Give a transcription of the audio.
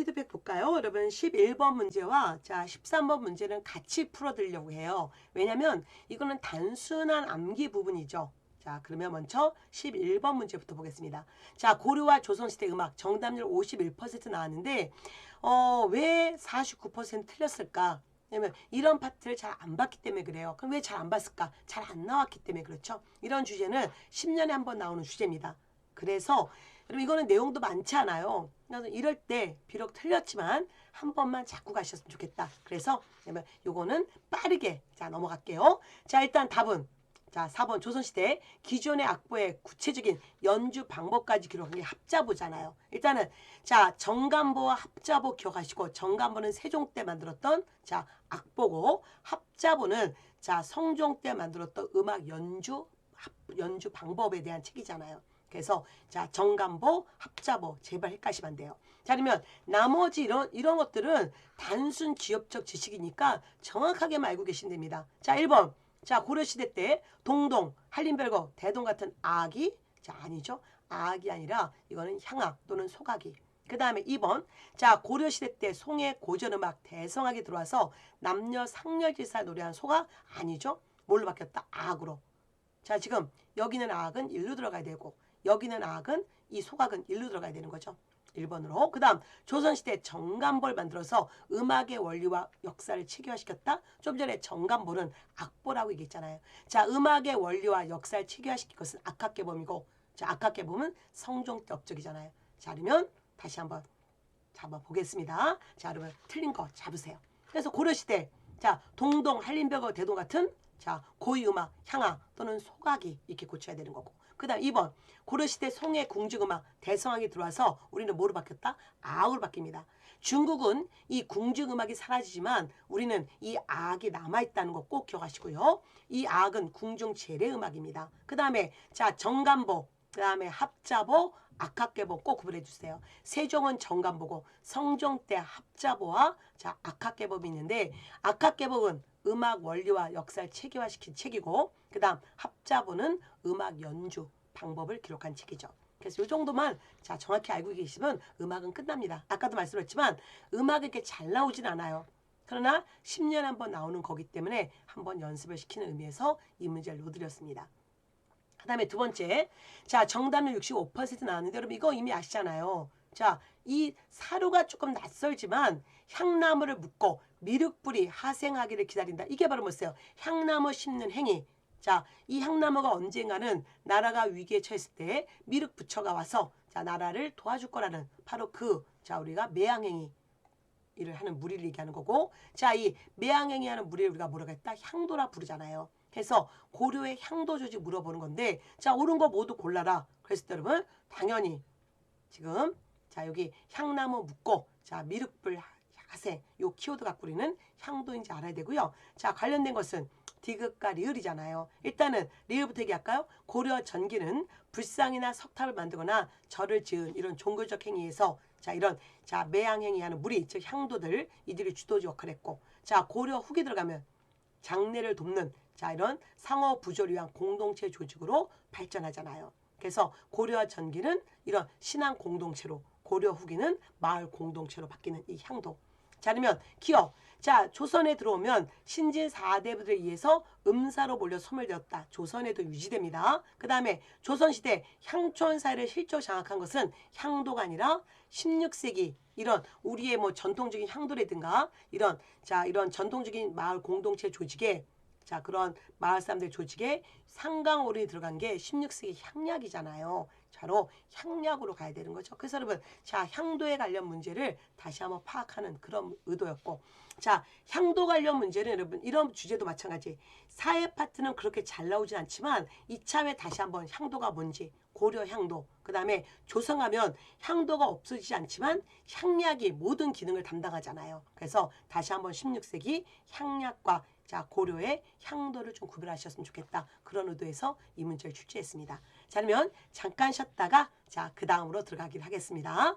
피드백 볼까요? 여러분 11번 문제와 자 13번 문제는 같이 풀어드리려고 해요. 왜냐면 이거는 단순한 암기 부분이죠. 자 그러면 먼저 11번 문제부터 보겠습니다. 자 고려와 조선시대 음악 정답률 51% 나왔는데 어, 왜 49% 틀렸을까? 왜냐면 이런 파트를 잘 안 봤기 때문에 그래요. 그럼 왜 잘 안 봤을까? 잘 안 나왔기 때문에 그렇죠. 이런 주제는 10년에 한 번 나오는 주제입니다. 그래서 여러분 이거는 내용도 많지 않아요. 그래서 이럴 때 비록 틀렸지만 한 번만 잡고 가셨으면 좋겠다. 그래서 그러면 요거는 빠르게 자 넘어갈게요. 자 일단 답은 자 4번 조선시대 기존의 악보의 구체적인 연주 방법까지 기록한 게 합자보잖아요. 일단은 자 정간보와 합자보 기억하시고 정간보는 세종 때 만들었던 자 악보고 합자보는 자 성종 때 만들었던 음악 연주 합- 연주 방법에 대한 책이잖아요. 그래서 자 정간보, 합자보 제발 헷갈리시면 안 돼요. 자 그러면 나머지 이런 이런 것들은 단순 기업적 지식이니까 정확하게만 알고 계시면 됩니다. 자 1번 자 고려시대 때 동동, 한림별거, 대동 같은 악이 자 아니죠. 악이 아니라 이거는 향악 또는 소각이. 그 다음에 2번 자 고려시대 때 송의 고전음악 대성악이 들어와서 남녀 상렬지사 노래한 소가 아니죠. 뭘로 바뀌었다? 악으로. 자 지금 여기는 악은 일로 들어가야 되고 여기는 악은 이 소각은 일로 들어가야 되는 거죠. 1번으로. 그 다음 조선시대 정간보를 만들어서 음악의 원리와 역사를 체계화시켰다. 좀 전에 정간보는 악보라고 얘기했잖아요. 자 음악의 원리와 역사를 체계화시킨 것은 악학계범이고 자 악학계범은 성종 때 업적이잖아요. 자 그러면 다시 한번 자 한번 보겠습니다. 자 여러분 틀린 거 잡으세요. 그래서 고려시대 자 동동 한림벽어 대동 같은 자 고위 음악 향악 또는 소각이 이렇게 고쳐야 되는 거고 그 다음 2번 고려시대 송해 궁중음악 대성악이 들어와서 우리는 뭐로 바뀌었다? 악으로 바뀝니다. 중국은 이 궁중음악이 사라지지만 우리는 이 악이 남아있다는 거 꼭 기억하시고요. 이 악은 궁중 재래음악입니다. 그 다음에 자 정간보 그 다음에 합자보 악학계보 꼭 구분해 주세요. 세종은 정간보고 성종 때 합자보와 자 악학계법이 있는데 악학계법은 음악 원리와 역사를 체계화시킨 책이고 그 다음 합자보는 음악 연주 방법을 기록한 책이죠. 그래서 이 정도만 자 정확히 알고 계시면 음악은 끝납니다. 아까도 말씀드렸지만 음악이 이렇게 잘 나오진 않아요. 그러나 10년에 한 번 나오는 거기 때문에 한번 연습을 시키는 의미에서 이 문제를 놓드렸습니다. 그 다음에 두 번째. 자, 정답률 65% 나왔는데 여러분 이거 이미 아시잖아요. 자, 이 사료가 조금 낯설지만 향나무를 묶고 미륵불이 하생하기를 기다린다. 이게 바로 뭐였어요? 향나무 심는 행위. 자, 이 향나무가 언젠가는 나라가 위기에 처했을 때 미륵 부처가 와서 자, 나라를 도와줄 거라는 바로 그, 자, 우리가 매양행위. 일을 하는 무리를 얘기하는 거고 자 이 매양행위 하는 무리를 우리가 뭐라고 했다 향도라 부르잖아요 그래서 고려의 향도 조직 물어보는 건데 자 옳은 거 모두 골라라 그래서 여러분 당연히 지금 자 여기 향나무 묻고 자 미륵불 하생 요 키워드 갖고 우리는 향도인지 알아야 되고요 자 관련된 것은 디귿과 리을이잖아요. 일단은 리을부터 얘기할까요? 고려 전기는 불상이나 석탑을 만들거나 절을 지은 이런 종교적 행위에서 자 이런 자 매양 행위하는 무리 즉 향도들 이들이 주도지 역할을 했고 자 고려 후기 들어가면 장례를 돕는 자 이런 상호 부조를 위한 공동체 조직으로 발전하잖아요. 그래서 고려와 전기는 이런 신앙 공동체로 고려 후기는 마을 공동체로 바뀌는 이 향도. 자 그러면 기억. 자 조선에 들어오면 신진 4대부들에 의해서 음사로 몰려 소멸되었다. 조선에도 유지됩니다. 그 다음에 조선시대 향촌 사회를 실적 장악한 것은 향도가 아니라 16세기 이런 우리의 뭐 전통적인 향도라든가 이런 자 이런 전통적인 마을 공동체 조직에 자 그런 마을 사람들 조직에 상강오른이 들어간 게 16세기 향약이잖아요. 바로 향약으로 가야 되는 거죠. 그래서 여러분 자 향도에 관련 문제를 다시 한번 파악하는 그런 의도였고 자 향도 관련 문제는 여러분 이런 주제도 마찬가지 사회 파트는 그렇게 잘 나오진 않지만 이참에 다시 한번 향도가 뭔지 고려 향도 그 다음에 조성하면 향도가 없어지지 않지만 향약이 모든 기능을 담당하잖아요. 그래서 다시 한번 16세기 향약과 자 고려의 향도를 좀 구별하셨으면 좋겠다. 그런 의도에서 이 문제를 출제했습니다. 자 그러면 잠깐 쉬었다가 자 그 다음으로 들어가기를 하겠습니다.